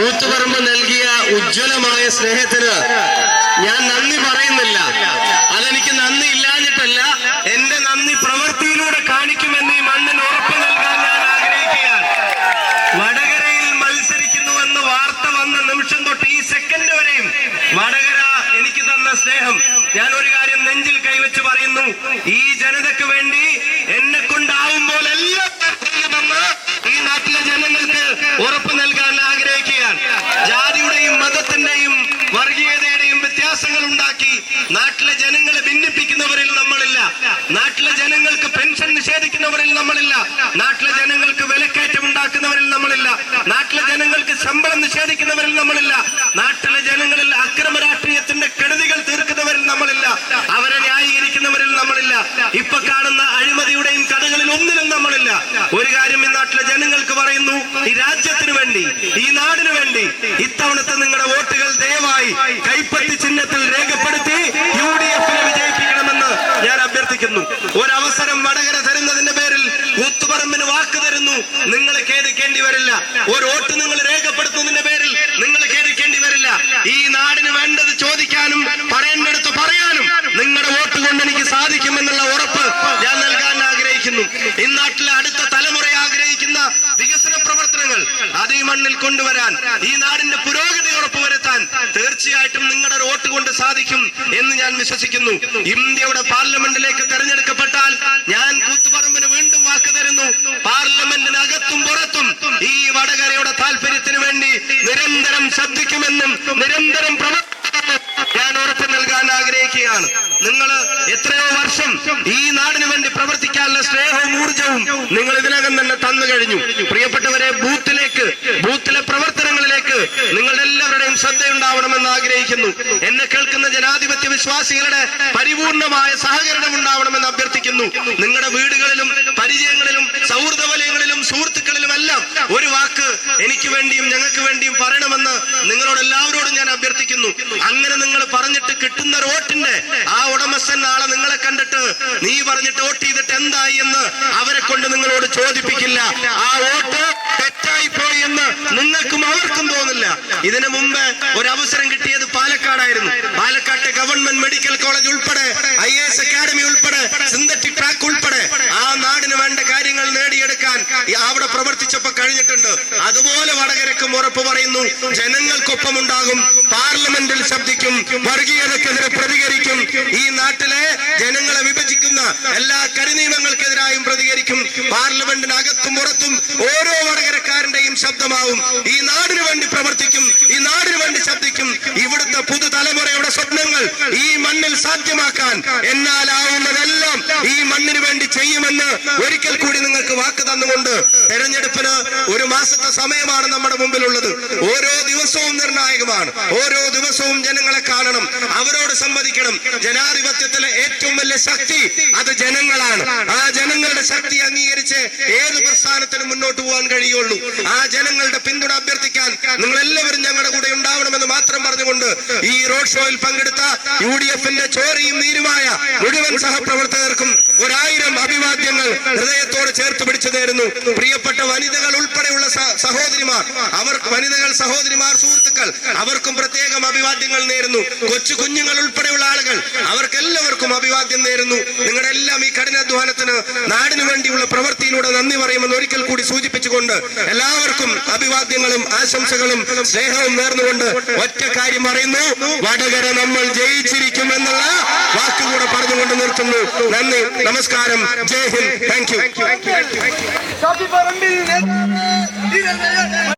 കൂത്തുപറമ്പ് നൽകിയ ഉജ്ജ്വലമായ സ്നേഹത്തിന് ഞാൻ നന്ദി പറയുന്നില്ല. അതെനിക്ക് നന്ദി ഇല്ലാഞ്ഞിട്ടല്ല എന്റെ നന്ദി പ്രവൃത്തിയിലൂടെ കാണിക്കുമെന്ന് ഈ മണ്ണിന് ഉറപ്പ് നൽകാൻ ഞാൻ ആഗ്രഹിക്കുകയാണ്. വടകരയിൽ മത്സരിക്കുന്നുവെന്ന് വാർത്ത വന്ന നിമിഷം തൊട്ട് ഈ സെക്കൻഡ് വരെയും വടകര എനിക്ക് തന്ന സ്നേഹം. ഞാൻ ഒരു കാര്യം നെഞ്ചിൽ കൈവച്ച് പറയുന്നു. ഈ ജനതയ്ക്ക് വേണ്ടി എന്നെ കൊണ്ടാവും പോലെല്ലാം ഞാൻ ചെയ്യുമെന്ന് ഈ നാട്ടിലെ ജനങ്ങൾക്ക് ഉറപ്പ് നൽകാൻ ആഗ്രഹിക്കുകയാണ് ജാതിയുടെയും മതത്തിന്റെയും വർഗീയതയുടെയും വ്യത്യാസങ്ങൾ ഉണ്ടാക്കി നാട്ടിലെ ജനങ്ങളെ ഭിന്നിപ്പിക്കുന്നവരിൽ നമ്മളില്ല നാട്ടിലെ ജനങ്ങൾക്ക് പെൻഷൻ നിഷേധിക്കുന്നവരിൽ നമ്മളില്ല. നാട്ടിലെ ജനങ്ങൾക്ക് വിലക്കയറ്റം ഉണ്ടാക്കുന്നവരിൽ നമ്മളില്ല. നാട്ടിലെ ജനങ്ങൾക്ക് ശമ്പളം നിഷേധിക്കുന്നവരിൽ നമ്മളില്ല. നാട്ടിലെ ജനങ്ങളിൽ അക്രമ രാഷ്ട്രീയത്തിന്റെ കെടുതികൾ തീർക്കുന്നവരിൽ നമ്മളില്ല. അവരെ ന്യായീകരിക്കുന്നവരിൽ നമ്മളില്ല. ഇപ്പൊ കാണുന്ന അഴിമതിയുടെയും കഥകളിൽ ഒന്നിലും നമ്മളില്ല. ഒരു കാര്യം ഈ നാട്ടിലെ ജനങ്ങൾക്ക് പറയുന്നു. ഈ രാജ്യത്തിന് വേണ്ടി ഈ നാടിന് വേണ്ടി ഇത്തവണത്തെ നിങ്ങളുടെ വോട്ടുകൾ ദയവായി കൈപ്പറ്റി ചിഹ്നത്തിൽ രേഖപ്പെടുത്തി യു ഡി എഫിനെ വിജയിപ്പിക്കണമെന്ന് ഞാൻ അഭ്യർത്ഥിക്കുന്നു. ഒരവസരം വടകര വാക്ക് തരുന്നു. നിങ്ങൾ ഖേദിക്കേണ്ടി വരില്ല. ഒരു വോട്ട് നിങ്ങൾ രേഖപ്പെടുത്തുന്നതിന്റെ പേരിൽ നിങ്ങൾ ഖേദിക്കേണ്ടി വരില്ല. ഈ നാടിന് വേണ്ടത് ചോദിക്കാനും പറയേണ്ടടുത്ത് പറയാനും നിങ്ങളുടെ വോട്ട് കൊണ്ട് എനിക്ക് സാധിക്കുമെന്നുള്ള ഉറപ്പ് ഞാൻ നൽകാൻ ആഗ്രഹിക്കുന്നു. ഈ നാട്ടിലെ അടുത്ത തലമുറ ആഗ്രഹിക്കുന്ന വികസന പ്രവർത്തനങ്ങൾ അത് ഈ മണ്ണിൽ കൊണ്ടുവരാൻ ഈ നാടിന്റെ പുരോഗതി ഉറപ്പുവരുത്താൻ തീർച്ചയായിട്ടും നിങ്ങളുടെ വോട്ട് കൊണ്ട് സാധിക്കും എന്ന് ഞാൻ വിശ്വസിക്കുന്നു. ഇന്ത്യയുടെ പാർലമെന്റിലേക്ക് തെരഞ്ഞെടുക്കപ്പെട്ടാൽ ഞാൻ കൂത്തുപറമ്പിന് വീണ്ടും തരുന്നു പാർലമെന്റിനകത്തും പുറത്തും ഈ വടകരയുടെ താല്പര്യത്തിന് വേണ്ടി നിരന്തരം ശബ്ദിക്കുമെന്നും നിരന്തരം ഞാൻ ഉറപ്പ് നൽകാൻ ആഗ്രഹിക്കുകയാണ്. നിങ്ങൾ എത്രയോ വർഷം ഈ നാടിന് വേണ്ടി പ്രവർത്തിക്കാനുള്ള സ്നേഹവും ഊർജവും നിങ്ങൾ ഇതിനകം തന്നെ തന്നു കഴിഞ്ഞു. പ്രിയപ്പെട്ടവരെ ബൂത്തിലേക്ക് ബൂത്തിലെ പ്രവർത്തനങ്ങളിലേക്ക് നിങ്ങളുടെ എല്ലാവരുടെയും ശ്രദ്ധയുണ്ടാവണമെന്ന് ആഗ്രഹിക്കുന്നു. എന്നെ കേൾക്കുന്ന ജനാധിപത്യ വിശ്വാസികളുടെ പരിപൂർണമായ സഹകരണം ഉണ്ടാവണമെന്ന് അഭ്യർത്ഥിക്കുന്നു. നിങ്ങളുടെ വീടുകളിലും വാക്ക് എനിക്ക് വേണ്ടിയും ഞങ്ങൾക്ക് വേണ്ടിയും പറയണമെന്ന് നിങ്ങളോട് എല്ലാവരോടും ഞാൻ അഭ്യർത്ഥിക്കുന്നു. അങ്ങനെ നിങ്ങൾ പറഞ്ഞിട്ട് കിട്ടുന്ന വോട്ടിന്റെ ആ ഉടമസ്ഥൻ നാളെ നിങ്ങളെ കണ്ടിട്ട് നീ പറഞ്ഞിട്ട് വോട്ട് ചെയ്തിട്ട് എന്തായി എന്ന് അവരെ കൊണ്ട് നിങ്ങളോട് ചോദിപ്പിക്കില്ല. ആ വോട്ട് തെറ്റായി പോയി എന്ന് നിങ്ങൾക്കും അവർക്കും തോന്നില്ല. ഇതിനു മുമ്പ് ഒരു അവസരം കിട്ടിയത് പാലക്കാടായിരുന്നു. പാലക്കാട്ടെ ഗവൺമെന്റ് മെഡിക്കൽ കോളേജ് ഉൾപ്പെടെ ഐ എസ് ഉൾപ്പെടെ സിന്തറ്റിക് ട്രാക്ക് ഉൾപ്പെടെ ആ നാടിന് വേണ്ട കാര്യങ്ങൾ നേടിയെടുക്കാൻ ഈ അവിടെ പ്രവർത്തിച്ചപ്പോ കഴിഞ്ഞിട്ടുണ്ട്. അതുപോലെ വടകരക്കും ഉറപ്പ് പറയുന്നു ജനങ്ങൾക്കൊപ്പം ഉണ്ടാകും പാർലമെന്റിൽ ശബ്ദിക്കും വർഗീയതക്കെതിരെ പ്രതികരിക്കും. ഈ നാട്ടിലെ ജനങ്ങളെ വിഭജിക്കുന്ന എല്ലാ കരിനിയമങ്ങൾക്കെതിരായും പ്രതികരിക്കും. പാർലമെന്റിനകത്തും പുറത്തും ഓരോ വടകരക്കാരന്റെയും ശബ്ദമാവും. ഈ നാടിനു വേണ്ടി പ്രവർത്തിക്കും ഈ നാടിനു വേണ്ടി ശബ്ദിക്കും. ഇവിടുത്തെ പുതുതലമുറയുടെ ഈ മണ്ണിൽ സാധ്യമാക്കാൻ എന്നാലാവുന്നതെല്ലാം ഈ മണ്ണിന് വേണ്ടി ചെയ്യുമെന്ന് ഒരിക്കൽ കൂടി നിങ്ങൾക്ക് വാക്ക് തന്നുകൊണ്ട് തെരഞ്ഞെടുപ്പിന് ഒരു മാസത്തെ സമയമാണ് നമ്മുടെ മുമ്പിലുള്ളത്. ഓരോ ദിവസവും നിർണായകമാണ്. ഓരോ ദിവസവും ജനങ്ങളെ കാണണം. അവരോട് സംവദിക്കണം. ജനാധിപത്യത്തിലെ ഏറ്റവും വലിയ ശക്തി അത് ജനങ്ങളാണ്. ആ ജനങ്ങളുടെ ശക്തി അംഗീകരിച്ച് ഏത് പ്രസ്ഥാനത്തിനും മുന്നോട്ട് പോകാൻ കഴിയുള്ളൂ. ആ ജനങ്ങളുടെ പിന്തുണ അഭ്യർത്ഥിക്കാൻ നിങ്ങൾ എല്ലാവരും ഞങ്ങളുടെ കൂടെ ഉണ്ടാവണമെന്ന് മാത്രം പറഞ്ഞുകൊണ്ട് ഈ റോഡ് ഷോയിൽ പങ്കെടുത്ത യു ഡി എഫിന്റെ ചോരയും നീരുമായ മുഴുവൻ സഹപ്രവർത്തകർക്കും ഒരായിരം അഭിവാദ്യങ്ങൾ ഹൃദയത്തോട് ചേർത്ത് പിടിച്ചു നേരുന്നു പ്രിയപ്പെട്ട വനിതകൾ ഉൾപ്പെടെയുള്ള സഹോദരിമാർ അവർ വനിതകൾ സഹോദരിമാർ സുഹൃത്തുക്കൾ അവർക്കും പ്രത്യേകം അഭിവാദ്യങ്ങൾ നേരുന്നു. കൊച്ചു കുഞ്ഞുങ്ങൾ ഉൾപ്പെടെയുള്ള ആളുകൾ അവർക്കെല്ലാവർക്കും അഭിവാദ്യം നേരുന്നു. നിങ്ങളുടെ എല്ലാം ഈ കഠിനാധ്വാനത്തിന് നാടിനു വേണ്ടിയുള്ള പ്രവൃത്തിയിലൂടെ നന്ദി പറയുമെന്ന് ഒരിക്കൽ കൂടി സൂചിപ്പിച്ചുകൊണ്ട് എല്ലാവർക്കും അഭിവാദ്യങ്ങളും ആശംസകളും സ്നേഹവും നേർന്നുകൊണ്ട് ഒറ്റ കാര്യം പറയുന്നു. വടകര നമ്മൾ ജയിച്ചിരിക്കും എന്നുള്ള വാക്കുകൂടെ പറഞ്ഞുകൊണ്ട് നിർത്തുന്നു. നന്ദി നമസ്കാരം. ജയ് ഹിന്ദ്. Thank you.